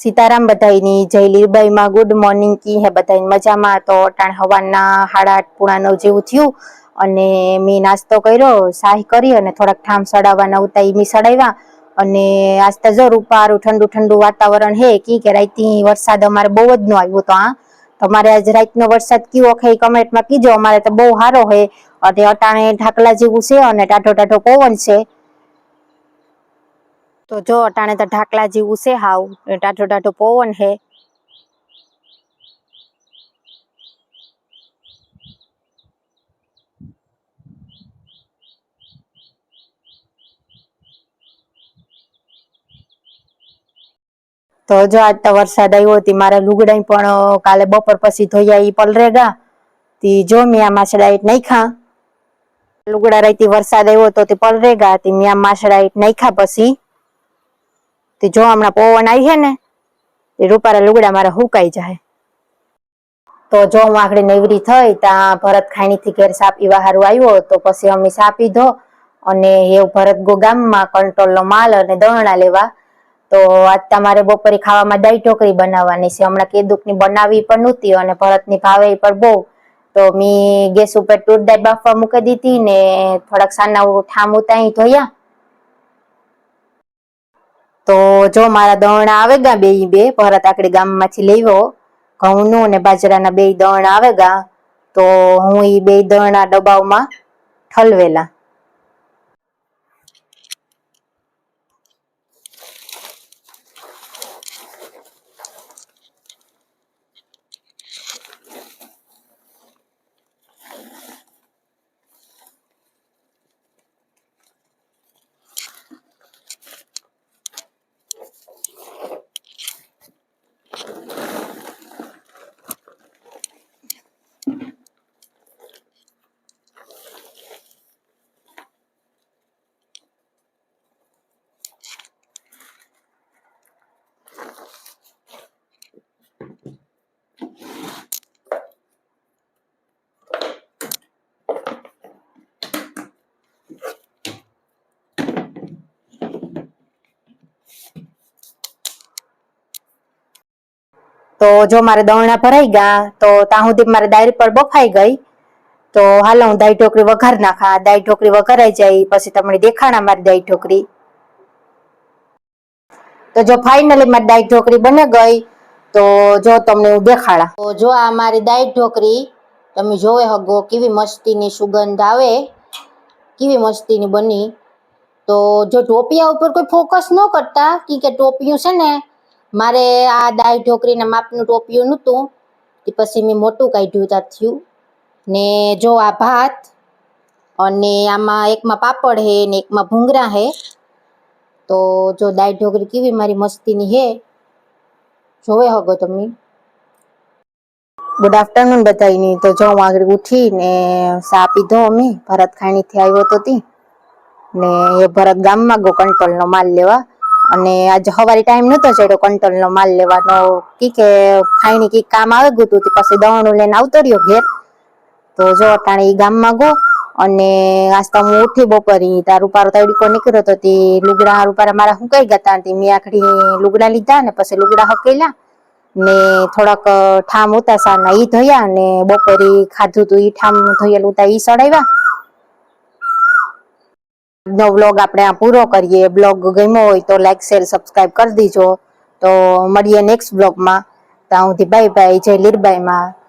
સીતારામ બધાઈની જય લીરબાઈમાં good morning કી હે બધાઈ મજામાં. તો અટાણ હવાના હાડા આઠ જેવું થયું અને મેં નાસ્તો કર્યો, શાહી કરી અને થોડાક ઠામ સડાવવાના ઉતા મી સડાવ્યા. અને આજ તો જો રૂપારું ઠંડુ ઠંડુ વાતાવરણ હે, કી કે રાતથી વરસાદ અમારે બહુ જ નો આવ્યો તો આ તમારે આજ રાતનો વરસાદ કયો ખાઈ કમેન્ટમાં કીજો, અમારે તો બહુ સારો હે. અને અટાણે ઢાકલા જેવું છે અને ટાઢો ટાઢો પવન છે. તો જો અટાણે તો ઢાકલા જેવું છે હાવ. ટાઢો ટાઢો પવન હે તો જો આજ તો વરસાદ આવ્યો હતી, મારા લુગડા પણ કાલે બપોર પછી ધોયા ઈ પલરેગા. તી જો મેં આ નહીં ખા લુગડા રહી વરસાદ આવ્યો તો તે પલરેગા, તી મિયા માછડા ઈટ નહીં ખા પછી. તે જો હમણાં પવન આવી છે ને, એ રૂપારા લુગડા મારા હુકાઈ જાય તો જો હું આખડી નવરી થઈ ત્યાં ભરત ખાણીથી ઘેર સાપી હારું આવ્યો, તો પછી અમે સા ધો, અને એ ભરત ગો ગામમાં કંટ્રોલનો માલ અને દળણા લેવા. તો આજ તમારે બપોરે ખાવામાં દાઈ ઢોકળી બનાવવાની છે. હમણાં કેદુકની બનાવી પણ નહોતી અને ભરતની ભાવે પણ બહુ. તો મેં ગેસ ઉપર તૂર દાળ બાફવા મૂકી દીધી ને થોડાક સાના ઠામ ઉતાઈ ધોયા. તો જો મારા દણ આવે ગા બે બે, ભરત આકડી ગામમાંથી લેવો, ઘઉંનું અને બાજરાના બે દણ આવે ગા, તો હું એ બે દવણા ડબ્બાઓમાં ઠલવેલા. તો જો મારે દવણા ભરાઈ ગયા, તો ત્યાં સુધી મારે દાળ પર બફાઈ ગઈ. તો હાલો હું દાઈ ઢોકળી વઘાર નાખા. દાઈ ઢોકળી વઘારાઈ જાય, પછી તમને દેખાણા મારી દાઈ ઢોકરી તો જો ફાઇનલી મારી દાઈ ઢોકળી બને ગઈ, તો જો તમને હું દેખાડા. તો જો આ મારી દાઈ ઢોકળી, તમે જોવે હગો કેવી મસ્તીની સુગંધ આવે, કેવી મસ્તીની બની. તો જો ટોપિયા ઉપર કોઈ ફોકસ ન કરતા કે ટોપિયું છે ને મારે આ દાળ ઢોકરીના માપનું ટોપિયું નહોતું તે પછી મેં મોટું કાઢ્યું ત્યાં થયું. ને જો આ ભાત, અને આમાં એકમાં પાપડ હે ને એકમાં ભૂંગરા હે, તો જો દાળ ઢોકરી કેવી મારી મસ્તીની હે, જોવે હગો તમે. ગુડ આફ્ટરનૂન બધાની તો જો હું આગળ ઉઠી ને સા પીધો અમે. ભરત ખાણીથી આવ્યો તો તી. ને એ ભરત ગામમાં ગયો કંટ્રોલનો માલ લેવા. અને આજ હવારી ટાઈમ નતો ચડ્યો કંટ્રોલનો માલ લેવાનો. કી કે ખાઈની કી કામ આવે ગયું પછી દવાણું લઈને આવતો ઘેર. તો જો અટાણે ઈ ગામમાં ગો અને આજ હું ઉઠી બપોરી, તાર ઉપારો તડકો નીકળ્યો તો તે લુગડા રૂપારા મારા હુકાઈ ગયા તા તે મેં આખડી લુગડા લીધા ને પછી લુગડા હકેલા ને થોડાક ઠામ ઉતાસા ના ઈ ધોયા ને બપોરી ખાધું તું ઈ ઠામ ધોયેલું તા ઈ સડાવ્યા. નો વ્લોગ આપણે આ પૂરો કરીએ. બ્લોગ ગમ્યો હોય તો લાઈક શેર સબસ્ક્રાઈબ કરી દીજો. તો મળીએ નેક્સ્ટ બ્લોગમાં ત્યાં સુધી બાય બાય જય લીરબાઈમાં.